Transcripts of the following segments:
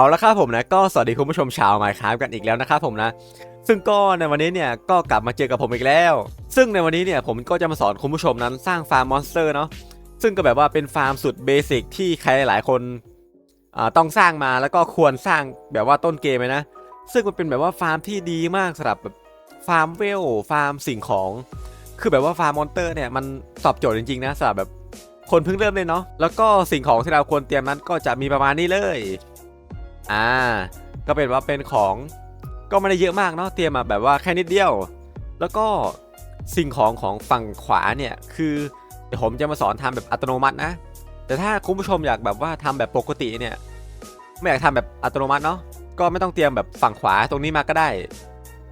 เอาละครับผมนะก็สวัสดีคุณผู้ชมชาวไมค์ครับกันอีกแล้วนะครับผมนะ ซึ่งก็ในวันนี้เนี่ยก็กลับมาเจอกับผมอีกแล้ว ซึ่งในวันนี้เนี่ยผมก็จะมาสอนคุณผู้ชมนั้นสร้างฟาร์มมอนสเตอร์เนาะซึ่งก็แบบว่าเป็นฟาร์มสุดเบสิกที่ใครหลายๆคนต้องสร้างมาแล้วก็ควรสร้างแบบว่าต้นเกมเลยนะ ซึ่งมันเป็นแบบว่าฟาร์มที่ดีมากสำหรับแบบฟาร์มเวลฟาร์มสิ่งของ คือแบบว่าฟาร์มมอนสเตอร์เนี่ยมันตอบโจทย์จริงๆนะสำหรับแบบคนเพิ่งเริ่มเลยเนาะแล้วก็สิ่งของที่เราควรเตรียมนั้นก็จะมีประมาณนี้เลย อ่า ก็เป็นว่าเป็นของก็ไม่ได้เยอะมากเนาะเตรียมมาแบบว่าแค่นิดเดียว แล้วก็สิ่งของของฝั่งขวาเนี่ยคือเดี๋ยวผมจะมาสอนทำแบบอัตโนมัตินะ แต่ถ้าคุณผู้ชมอยากแบบว่าทำแบบปกติเนี่ยไม่อยากทำแบบอัตโนมัติเนาะก็ไม่ต้องเตรียมแบบฝั่งขวาตรงนี้มาก็ได้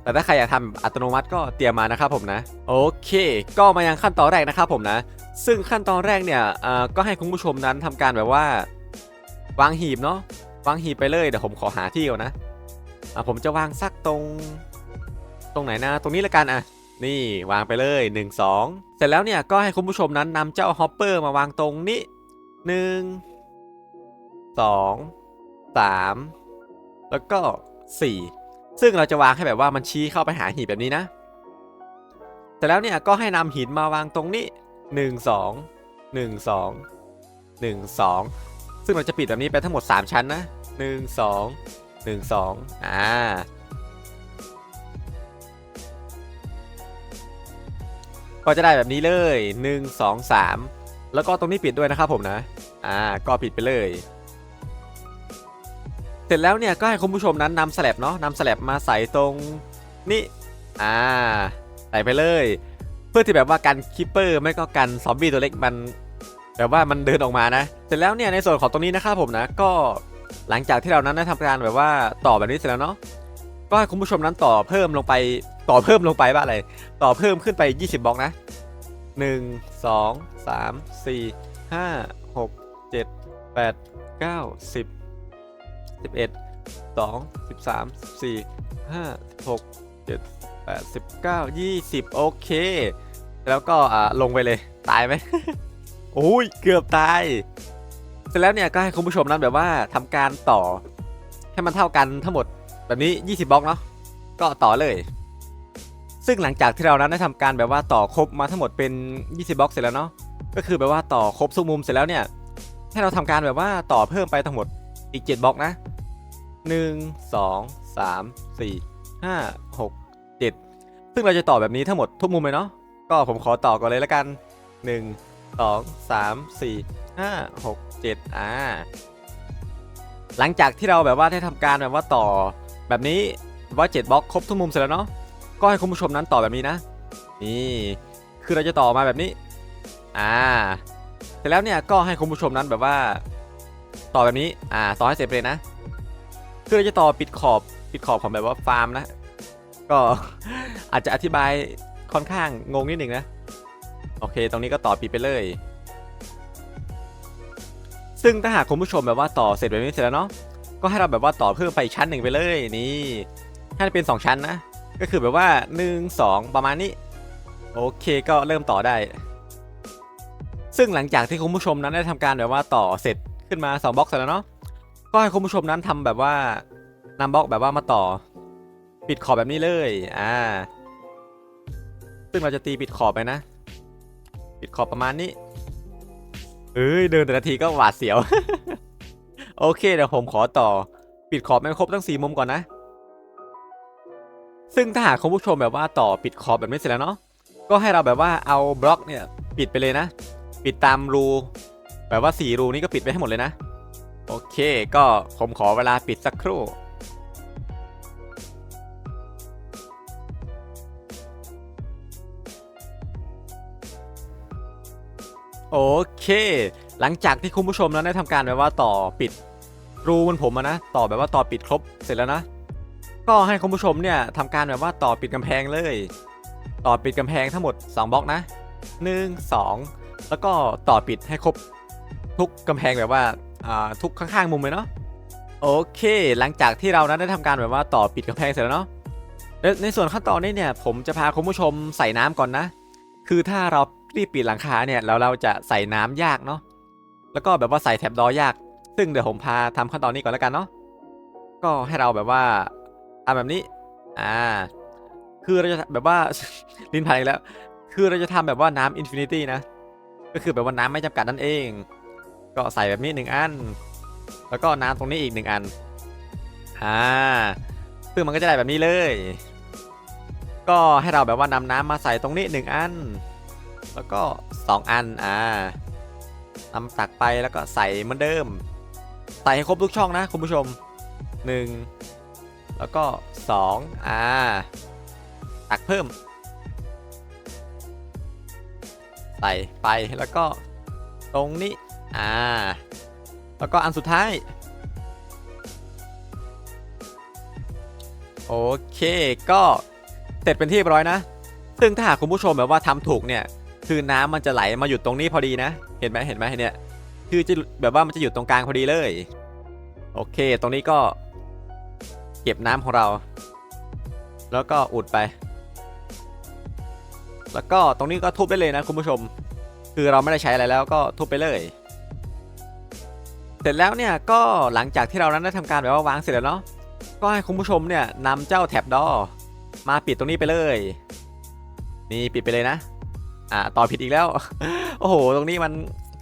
แต่ถ้าใครอยากทำอัตโนมัติก็เตรียมมานะครับผมนะโอเค ก็มายังขั้นตอนแรกนะครับผมนะ ซึ่งขั้นตอนแรกเนี่ยอ่าก็ให้คุณผู้ชมนั้นทำการแบบว่าวางหีบเนาะ วางหีบไปเลยเดี๋ยวผมขอหาที่ก่อนนะอะผมจะวางสักตรง ตรงไหนนะ ตรงนี้ละกันอะ นี่วางไปเลย 1 2 เสร็จแล้วเนี่ยก็ให้คุณผู้ชมนั้นนำเจ้าฮอปเปอร์มาวางตรงนี้1 2 3 แล้วก็ 4 ซึ่งเราจะวางให้แบบว่ามันชี้เข้าไปหาหีบแบบนี้นะ เสร็จแล้วเนี่ยก็ให้นำหินมาวางตรงนี้ 1 2 1 2 1 2 ซึ่งเราจะปิดแบบนี้ไปทั้งหมด 3 ชั้นนะ 1 2 1 2 อ่า ก็จะได้แบบนี้เลย 1 2 3 แล้วก็ตรงนี้ปิดด้วยนะครับผมนะ อ่า ก็ปิดไปเลย เสร็จแล้วเนี่ยก็ให้คุณผู้ชมนั้นนำสแลบเนาะนำสแลบมาใส่ตรงนี้อ่า ใส่ไปเลย เพื่อที่แบบว่ากันคิปเปอร์ไม่ก็กันซอมบี้ตัวเล็กมัน แบบว่ามันเดินออกมานะ เสร็จแล้วเนี่ยในส่วนของตรงนี้นะครับผมนะ ก็หลังจากที่เรานั้นได้ทำการแบบว่าต่อแบบนี้เสร็จแล้วเนาะ ก็ให้คุณผู้ชมนั้นต่อเพิ่มลงไป ต่อเพิ่มลงไปว่าอะไร ต่อเพิ่มขึ้นไป 20 บล็อกนะ 1 2 3 4 5 6 7 8 9 10 11 12 13 14 5 6 7 8 19 20 โอเค แล้วก็อ่าลงไปเลย ตายไหม โอ้ยเกือบตาย เสร็จแล้วเนี่ยก็ให้คุณผู้ชมนั้นแบบว่าทำการต่อ ให้มันเท่ากันทั้งหมดแบบนี้ 20 บล็อกเนาะก็ต่อเลย ซึ่งหลังจากที่เรานั้นได้ทำการแบบว่าต่อครบมาทั้งหมดเป็น 20 บล็อกเสร็จแล้วเนาะก็คือแบบว่าต่อครบทุกมุมเสร็จแล้วเนี่ยให้เราทำการแบบว่าต่อเพิ่มไปทั้งหมดอีก 7 บล็อกนะ 1 2 3 4 5 6 7 ซึ่งเราจะต่อแบบนี้ทั้งหมดทุกมุมเลยเนาะก็ผมขอต่อก่อนเลยละกัน 1 สองสามสี่ห้าหกเจ็ดอ่า หลังจากที่เราแบบว่าได้ทำการแบบว่าต่อแบบนี้ว่าเจ็ดบล็อกครบทุกมุมเสร็จแล้วเนาะก็ให้คุณผู้ชมนั้นต่อแบบนี้นะ นี่คือเราจะต่อมาแบบนี้ อ่าเสร็จแล้วเนี่ยก็ให้คุณผู้ชมนั้นแบบว่า ต่อแบบนี้อ่าต่อให้เสร็จเลยนะ คือเราจะต่อปิดขอบปิดขอบของแบบว่าฟาร์มนะ ก็อาจจะอธิบายค่อนข้างงงนิดหนึ่งนะ โอเค ตรงนี้ก็ต่อปิดไปเลย ซึ่งถ้าหากคุณผู้ชมแบบว่าต่อเสร็จแบบนี้เสร็จแล้วเนาะ ก็ให้เราแบบว่าต่อเพิ่มไปอีกชั้นหนึ่งไปเลยนี่ให้เป็น 2 ชั้นนะ ก็คือแบบว่า 1 2 ประมาณนี้ โอเคก็เริ่มต่อได้ ซึ่งหลังจากที่คุณผู้ชมนั้นได้ทำการแบบว่าต่อเสร็จขึ้นมา 2บล็อกเสร็จแล้วเนาะ ก็ให้คุณผู้ชมนั้นทำแบบว่านำบล็อกแบบว่ามาต่อ ปิดขอบแบบนี้เลย อ่า ซึ่งเราจะตีปิดขอบไปนะ ปิดขอบประมาณนี้เอ้ยเดินแต่ละทีก็หวาดเสียว โอเคเดี๋ยวผมขอต่อ ปิดขอบไม่ครบทั้งสี่มุมก่อนนะ ซึ่งถ้าหากคุณผู้ชมแบบว่าต่อปิดขอบแบบนี้เสร็จแล้วเนาะก็ให้เราแบบว่าเอาบล็อกเนี่ยปิดไปเลยนะ ปิดตามรูแบบว่าสี่รูนี้ก็ปิดไปให้หมดเลยนะ โอเค ก็ผมขอเวลาปิดสักครู่ อเค หลังจากที่คุณผู้ชมนั้นได้ทำการแบบว่าต่อปิดรูบนผมนะต่อแบบว่าต่อปิดครบเสร็จแล้วนะ ก็ให้คุณผู้ชมเนี่ยทำการแบบว่าต่อปิดกำแพงเลย ต่อปิดกำแพงทั้งหมด 2บล็อกนะ1 2 แล้วก็ต่อปิดให้ครบทุกกำแพงแบบว่าอ่าทุกข้างๆมุมเลยเนาะโอเค หลังจากที่เรานั้นได้ทำการแบบว่าต่อปิดกำแพงเสร็จแล้วเนาะและในส่วนขั้นตอนนี้เนี่ย ผมจะพาคุณผู้ชมใส่น้ำก่อนนะ คือถ้าเรา รีบปิดหลังคาเนี่ยแล้วเราจะใส่น้ำยากเนาะแล้วก็แบบว่าใส่แถบดอยาก ซึ่งเดี๋ยวผมพาทำขั้นตอนนี้ก่อนแล้วกันเนาะก็ให้เราแบบว่าทำแบบนี้ อ่า คือเราจะแบบว่าลิ้นพันอีกแล้ว คือเราจะทำแบบว่าน้ำอินฟินิตี้นะ ก็คือแบบว่าน้ำไม่จำกัดนั่นเอง ก็ใส่แบบนี้หนึ่งอัน แล้วก็น้ำตรงนี้อีกหนึ่งอัน อ่า ซึ่งมันก็จะได้แบบนี้เลย ก็ให้เราแบบว่านำน้ำมาใส่ตรงนี้หนึ่งอัน แล้วก็สองอันอ่านำตักไปแล้วก็ใส่เหมือนเดิม ใส่ให้ครบทุกช่องนะคุณผู้ชมหนึ่งแล้วก็สองอ่า ตักเพิ่ม ใส่ไปแล้วก็ตรงนี้ อ่า แล้วก็อันสุดท้าย โอเคก็เสร็จเป็นที่เรียบร้อยนะ ซึ่งถ้าหากคุณผู้ชมแบบว่าทำถูกเนี่ย คือน้ำมันจะไหลมาหยุดตรงนี้พอดีนะ เห็นไหมเห็นไหมเนี่ย คือจะแบบว่ามันจะหยุดตรงกลางพอดีเลย โอเค ตรงนี้ก็ เก็บน้ำของเรา แล้วก็อุดไป แล้วก็ตรงนี้ก็ทุบได้เลยนะคุณผู้ชม คือเราไม่ได้ใช้อะไรแล้วก็ทุบไปเลย เสร็จแล้วเนี่ยก็หลังจากที่เรานั้นได้ทำการแบบว่าวางเสร็จแล้วเนาะ ก็ให้คุณผู้ชมเนี่ยนำเจ้าแท็บดอมาปิดตรงนี้ไปเลย นี่ปิดไปเลยนะ อ่าต่อผิดอีกแล้ว โอ้โห ตรงนี้มัน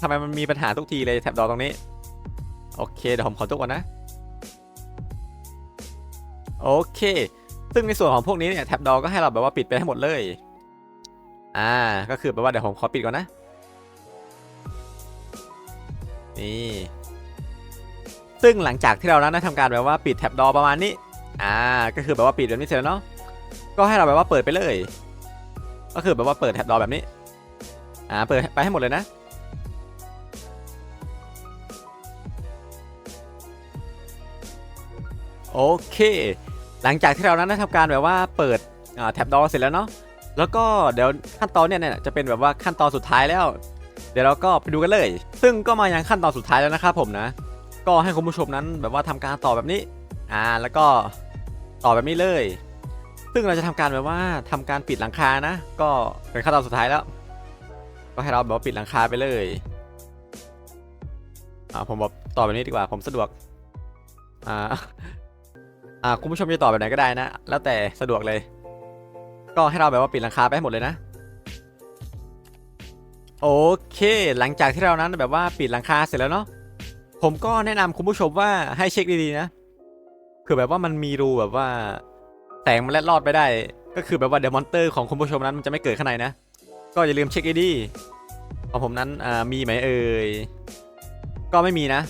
ทำไมมันมีปัญหาทุกทีเลยแท็บดอตรงนี้ โอเค เดี๋ยวผมขอทุกก่อนนะ โอเค ซึ่งในส่วนของพวกนี้เนี่ยแท็บดอก็ให้เราแบบว่าปิดไปให้หมดเลย อ่า ก็คือแปลว่าเดี๋ยวผมขอปิดก่อนนะ นี่ ซึ่งหลังจากที่เรานั้นได้ทำการแบบว่าปิดแท็บดอประมาณนี้ อ่า ก็คือแบบว่าปิดแบบนี้เสร็จแล้วเนาะ ก็ให้เราแบบว่าเปิดไปเลย ก็คือแบบว่าเปิดแท็บดอแบบนี้ อ่าเปิดไปให้หมดเลยนะ โอเค หลังจากที่เรานั้นได้ทำการแบบว่าเปิดแท็บดอเสร็จแล้วเนาะแล้วก็เดี๋ยวขั้นตอนเนี่ยเนี่ยจะเป็นแบบว่าขั้นตอนสุดท้ายแล้ว เดี๋ยวเราก็ไปดูกันเลย ซึ่งก็มายังขั้นตอนสุดท้ายแล้วนะครับผมนะ ก็ให้คุณผู้ชมนั้นแบบว่าทำการต่อแบบนี้ อ่าแล้วก็ต่อแบบนี้เลย ซึ่งเราจะทำการแบบว่าทำการปิดหลังคานะ ก็เป็นขั้นตอนสุดท้ายแล้ว ก็ให้เราแบบว่าปิดหลังคาไปเลย อ่าผมบอกต่อแบบนี้ดีกว่าผมสะดวก อ่า อ่าคุณผู้ชมจะต่อแบบไหนก็ได้นะ แล้วแต่สะดวกเลย ก็ให้เราแบบว่าปิดหลังคาไปหมดเลยนะ โอเค หลังจากที่เรานั้นแบบว่าปิดหลังคาเสร็จแล้วเนาะ ผมก็แนะนำคุณผู้ชมว่าให้เช็คดีๆนะ คือแบบว่ามันมีรูแบบว่าแสงมันแลดลอดไปได้ ก็คือแบบว่าเดอะมอนเตอร์ของคุณผู้ชมนั้นมันจะไม่เกิดข้างในนะ ก็อย่าลืมเช็คดีของผมนั้นอ่ามีไหมเอ่ยก็ไม่มีนะ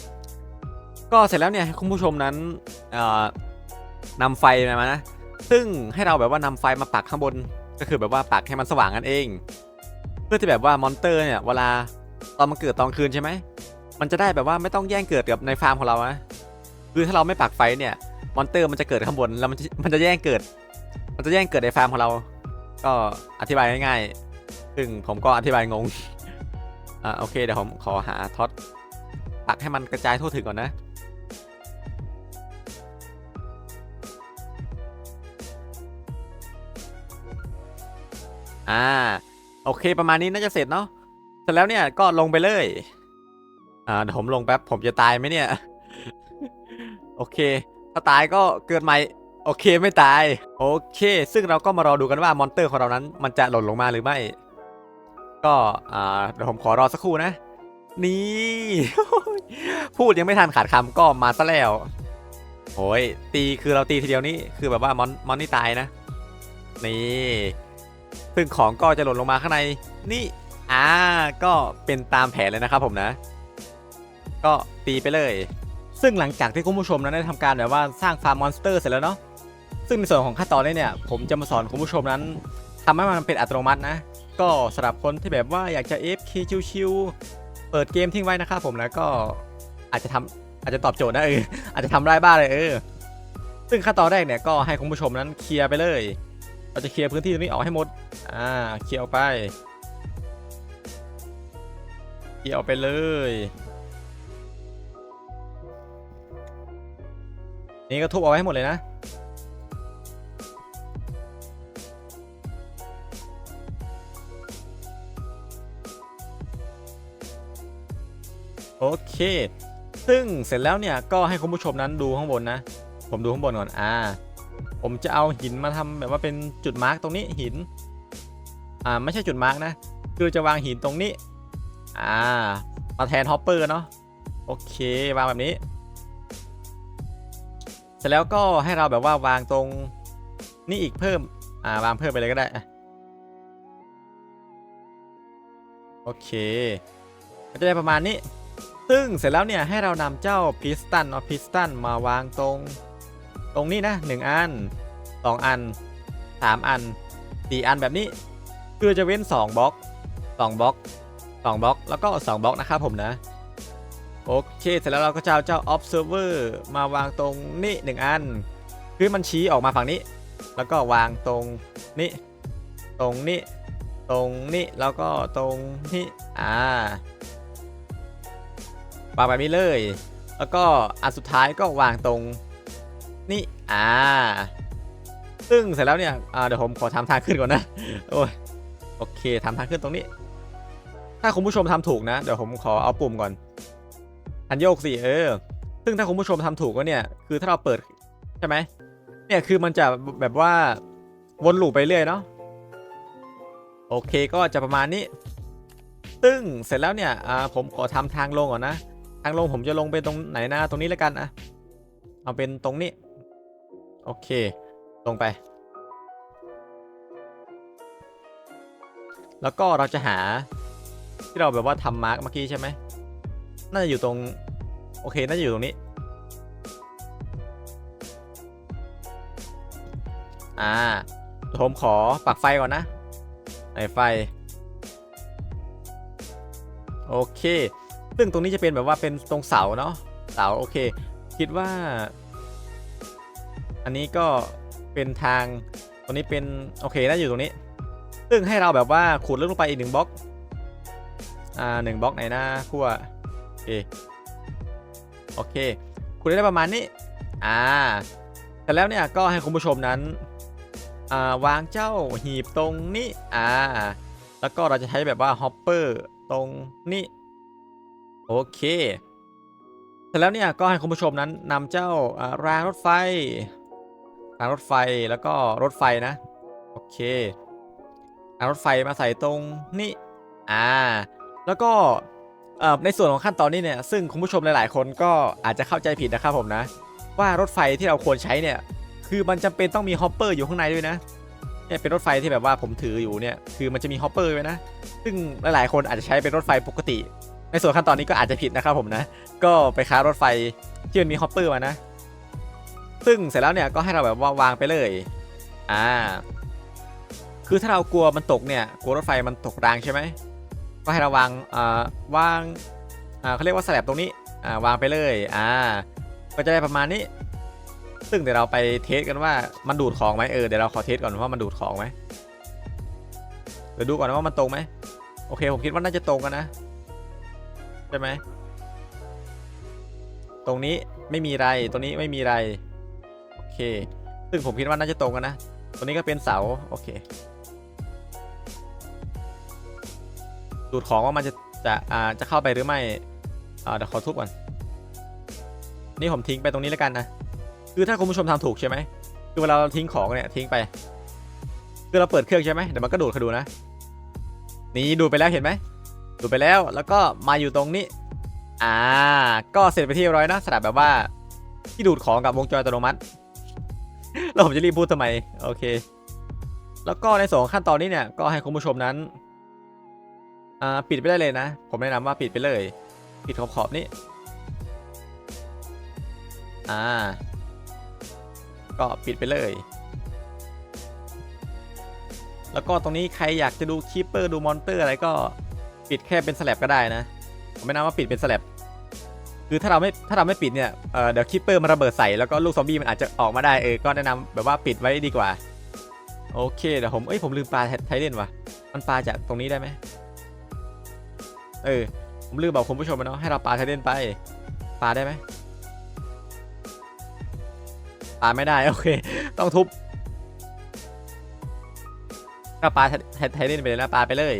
ก็เสร็จแล้วเนี่ยให้คุณผู้ชมนั้นอ่านำไฟมานะ ซึ่งให้เราแบบว่านำไฟมาปักข้างบนก็คือแบบว่าปักให้มันสว่างกันเอง เพื่อที่แบบว่ามอนเตอร์เนี่ยเวลาตอนมันเกิดตอนคืนใช่ไหมมันจะได้แบบว่าไม่ต้องแย่งเกิดกับในฟาร์มของเรานะคือถ้าเราไม่ปักไฟเนี่ยมอนเตอร์มันจะเกิดข้างบนแล้วมันจะมันจะแย่งเกิด มันจะแย่งเกิดในฟาร์มของเรา ก็อธิบายง่ายๆ ซึ่งผมก็อธิบายงง อ่าโอเคเดี๋ยวผมขอหาท็อตปักให้มันกระจายทั่วถึงก่อนนะ อ่า โอเคประมาณนี้น่าจะเสร็จเนาะ เสร็จแล้วเนี่ยก็ลงไปเลย อ่าเดี๋ยวผมลงแป๊บผมจะตายไหมเนี่ย โอเค ถ้าตายก็เกิดใหม่โอเคไม่ตาย โอเค ซึ่งเราก็มารอดูกันว่ามอนเตอร์ของเรานั้น มันจะหล่นลงมาหรือไม่ ก็เดี๋ยวผมขอรอสักครู่นะ นี่ พูดยังไม่ทันขาดคำก็มาซะแล้วโอ้ยตีคือเราตีทีเดียวนี้คือแบบว่ามอนมอนนี่ตายนะ นี่ซึ่งของก็จะหล่นลงมาข้างในนี่อ่าก็เป็นตามแผนเลยนะครับผมนะ ก็ตีไปเลย ซึ่งหลังจากที่คุณผู้ชมนั้นได้ทำการแบบว่าสร้างฟาร์มมอนสเตอร์เสร็จแล้วเนาะซึ่งในส่วนของขั้นตอนนี้เนี่ย ผมจะมาสอนคุณผู้ชมนั้นทำให้มันเป็นอัตโนมัตินะ ก็สำหรับคนที่แบบว่าอยากจะ FK ชิวๆเปิดเกมทิ้งไว้นะครับผมแล้วก็อาจจะทำอาจจะตอบโจทย์นะเอออาจจะทำได้บ้างเลยเออซึ่งขั้นตอนแรกเนี่ยก็ให้คุณผู้ชมนั้นเคลียร์ไปเลย เราจะเคลียร์พื้นที่ตรงนี้ออกให้หมด อ่า เคลียร์ออกไป เคลียร์ออกไปเลย นี่ก็ทุบเอาไว้ให้หมดเลยนะ เค ซึ่งเสร็จแล้วเนี่ยก็ให้คุณผู้ชมนั้นดูข้างบนนะ ผมดูข้างบนก่อนอ่า ผมจะเอาหินมาทำแบบว่าเป็นจุดมาร์กตรงนี้หิน อ่าไม่ใช่จุดมาร์กนะ คือจะวางหินตรงนี้ อ่า มาแทนฮอปเปอร์เนาะ โอเควางแบบนี้ เสร็จแล้วก็ให้เราแบบว่าวางตรงนี่อีกเพิ่ม อ่าวางเพิ่มไปเลยก็ได้โอเค ก็จะได้ประมาณนี้ ซึ่งเสร็จแล้วเนี่ยให้เรานำเจ้าพิสตันเอาพิสตันมาวางตรง ตรงนี้นะ1อัน 2 อัน 3 อัน 4 อันแบบนี้ คือจะเว้น 2บล็อก2บล็อก2บล็อกแล้วก็2บล็อกนะครับผมนะโอเค เสร็จแล้วเราก็จะเอาเจ้า observer มาวางตรงนี้ 1 อัน คือมันชี้ออกมาฝั่งนี้ แล้วก็วางตรงนี้ ตรงนี้ ตรงนี้ แล้วก็ตรงนี้ อ่า วางแบบนี้เลย แล้วก็อันสุดท้ายก็วางตรงนี่อ่า ซึ่งเสร็จแล้วเนี่ยเดี๋ยวผมขอทำทางขึ้นก่อนนะ โอ้ยโอเคทำทางขึ้นตรงนี้ ถ้าคุณผู้ชมทำถูกนะ เดี๋ยวผมขอเอาปุ่มก่อนอันโยกสิเออ ซึ่งถ้าคุณผู้ชมทำถูกก็เนี่ย คือถ้าเราเปิดใช่ไหมเนี่ยคือมันจะแบบว่าวนลูปไปเรื่อยเนาะโอเคก็จะประมาณนี้ ซึ่งเสร็จแล้วเนี่ยอ่าผมขอทำทางลงก่อนนะางลงผมจะลงไปตรงไหนนะตรงนี้แล้วกันอะเอาเป็นตรงนี้ โอเค ลงไป แล้วก็เราจะหาที่เราแบบว่าทำมาร์กเมื่อกี้ใช่ไหมน่าจะอยู่ตรง โอเค น่าจะอยู่ตรงนี้ อ่าผมขอปักไฟก่อนนะไหนไฟ โอเค ซึ่งตรงนี้จะเป็นแบบว่าเป็นตรงเสาเนาะเสาโอเค คิดว่า อันนี้ก็เป็นทางตรงนี้เป็นโอเคน่าอยู่ตรงนี้ ซึ่งให้เราแบบว่าขุดลึกลงไปอีกหนึ่งบล็อกอ่าหนึ่งบล็อกไหนนะขั้วโอเคโอเคขุดได้ประมาณนี้อ่าแต่แล้วเนี่ยก็ให้คุณผู้ชมนั้นอ่าวางเจ้าหีบตรงนี้อ่าแล้วก็เราจะใช้แบบว่าฮอปเปอร์ตรงนี้ โอเค เสร็จแล้วเนี่ยก็ให้คุณผู้ชมนั้นนำเจ้ารางรถไฟ รางรถไฟแล้วก็รถไฟนะ โอเครางรถไฟมาใส่ตรงนี้อ่า แล้วก็เอ่อในส่วนของขั้นตอนนี้เนี่ยซึ่งคุณผู้ชมหลาย ๆ คนก็อาจจะเข้าใจผิดนะครับผมนะ ว่ารถไฟที่เราควรใช้เนี่ยคือมันจำเป็นต้องมีฮอปเปอร์อยู่ข้างในด้วยนะเนี่ยเป็นรถไฟที่แบบว่าผมถืออยู่เนี่ยคือมันจะมีฮอปเปอร์ไว้นะ ซึ่งหลาย ๆ คนอาจจะใช้เป็นรถไฟปกติ ในส่วนขั้นตอนนี้ก็อาจจะผิดนะครับผมนะ ก็ไปค้ารถไฟที่มันมีฮอปเปอร์มานะ ซึ่งเสร็จแล้วเนี่ยก็ให้เราแบบว่าวางไปเลย อ่า คือถ้าเรากลัวมันตกเนี่ย กลัวรถไฟมันตกรางใช่ไหม ก็ให้เราวางอ่าวางอ่าเขาเรียกว่าสแลบตรงนี้ อ่าวางไปเลย อ่า ก็จะได้ประมาณนี้ ซึ่งเดี๋ยวเราไปเทสกันว่ามันดูดของไหมเออ เดี๋ยวเราขอเทสก่อนว่ามันดูดของไหมเดี๋ยวดูก่อนว่ามันตรงไหม โอเค ผมคิดว่าน่าจะตรงกันนะ ใช่ไหม ตรงนี้ไม่มีไร ตรงนี้ไม่มีไร โอเค ซึ่งผมคิดว่าน่าจะตรงกันนะตัวนี้ก็เป็นเสา โอเค ดูดของว่ามันจะจะอ่าจะเข้าไปหรือไม่ อ่าเดี๋ยวขอทุบก่อน นี่ผมทิ้งไปตรงนี้แล้วกันนะ คือถ้าคุณผู้ชมทำถูกใช่ไหม คือเวลาเราทิ้งของเนี่ยทิ้งไป คือเราเปิดเครื่องใช่ไหมเดี๋ยวมันก็ดูดเข้าดูนะ นี่ดูดไปแล้วเห็นไหม ดูดไปแล้วแล้วก็มาอยู่ตรงนี้ อ่า ก็เสร็จไปที่ร้อยนะสำหรับแบบว่า ที่ดูดของกับวงจรอัตโนมัติ แล้วผมจะรีบพูดทำไม โอเค แล้วก็ในสองขั้นตอนนี้เนี่ยก็ให้คุณผู้ชมนั้น อ่า ปิดไปได้เลยนะ ผมแนะนำว่าปิดไปเลย ปิดขอบขอบๆนี้ อ่า ก็ปิดไปเลยแล้วก็ตรงนี้ใครอยากจะดูคีปเปอร์ดูมอนเตอร์อะไรก็ ปิดแค่เป็นสแลบก็ได้นะผมไม่นำว่าปิดเป็นสแลบคือถ้าเราไม่ถ้าเราไม่ปิดเนี่ยเเดี๋ยวคีปเปอร์มันระเบิดใส่แล้วก็ลูกซอมบี้มันอาจจะออกมาได้เออก็แนะนำแบบว่าปิดไว้ดีกว่า โอเคเดี๋ยวผมเอ้ยผมลืมปลาไทเดนว่ะมันปลาจากตรงนี้ได้ไหมเออผมลืมบอกคุณผู้ชมไปเนาะให้เราปลาไทเดนไปปลาได้ไหมปลาไม่ได้โอเค ต้องทุบก็ปลาไทเดนไปเลยนะปลาไปเลย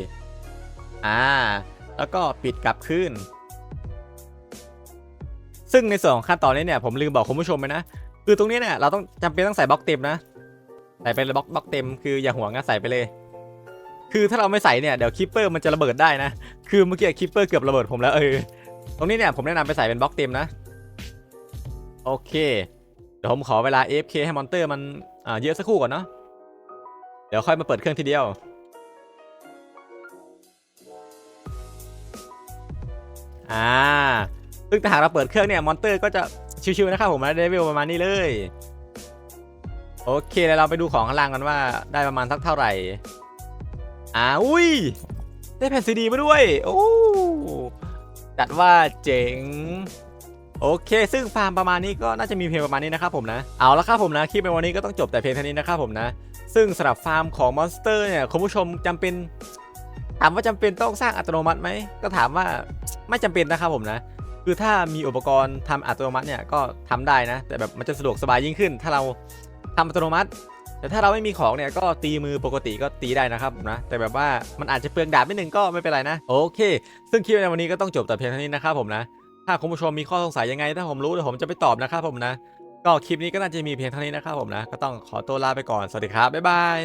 อ่า แล้วก็ปิดกลับคืนซึ่งในส่วนของขั้นตอนนี้เนี่ยผมลืมบอกคุณผู้ชมไปนะ คือตรงนี้เนี่ยเราต้องจำเป็นต้องใส่บล็อกเต็มนะ ใส่ไปเลยบล็อกบล็อกเต็มคืออย่าห่วงนะใส่ไปเลย คือถ้าเราไม่ใส่เนี่ยเดี๋ยวคิปเปอร์มันจะระเบิดได้นะ คือเมื่อกี้คิปเปอร์เกือบระเบิดผมแล้วเออ ตรงนี้เนี่ยผมแนะนำไปใส่เป็นบล็อกเต็มนะ โอเค เดี๋ยวผมขอเวลา AFK ให้มอนเตอร์มันอ่าเยอะสักครู่ก่อนเนาะ เดี๋ยวค่อยมาเปิดเครื่องทีเดียว อ่าซึ่งถ้าหากเราเปิดเครื่องเนี่ยมอนเตอร์ก็จะชิวๆนะครับผมนะได้เวลประมาณนี้เลย โอเคแล้วเราไปดูของข้างล่างกันว่าได้ประมาณสักเท่าไหร่อ่าอุ้ย ได้แผ่นซีดีมาด้วย โอ้จัดว่าเจ๋งโอเค ซึ่งฟาร์มประมาณนี้ก็น่าจะมีเพียงประมาณนี้นะครับผมนะ เอาละครับผมนะ คลิปในวันนี้ก็ต้องจบแต่เพียงเท่านี้นะครับผมนะ ซึ่งสำหรับฟาร์มของมอนสเตอร์เนี่ย คุณผู้ชมจำเป็น ถามว่าจำเป็นต้องสร้างอัตโนมัติไหมก็ถามว่าไม่จำเป็นนะครับผมนะ คือถ้ามีอุปกรณ์ทำอัตโนมัติเนี่ยก็ทำได้นะ แต่แบบมันจะสะดวกสบายยิ่งขึ้น ถ้าเราทำอัตโนมัติ แต่ถ้าเราไม่มีของเนี่ยก็ตีมือปกติก็ตีได้นะครับผมนะ แต่แบบว่ามันอาจจะเปลืองดาบนิดนึงก็ไม่เป็นไรนะโอเค ซึ่งคลิปในวันนี้ก็ต้องจบแต่เพียงเท่านี้นะครับผมนะถ้าคุณผู้ชมมีข้อสงสัยยังไงถ้าผมรู้เดี๋ยวผมจะไปตอบนะครับผมนะ ก็คลิปนี้ก็น่าจะมีเพียงเท่านี้นะครับผมนะ ก็ต้องขอตัวลาไปก่อน สวัสดีครับ บ๊ายบาย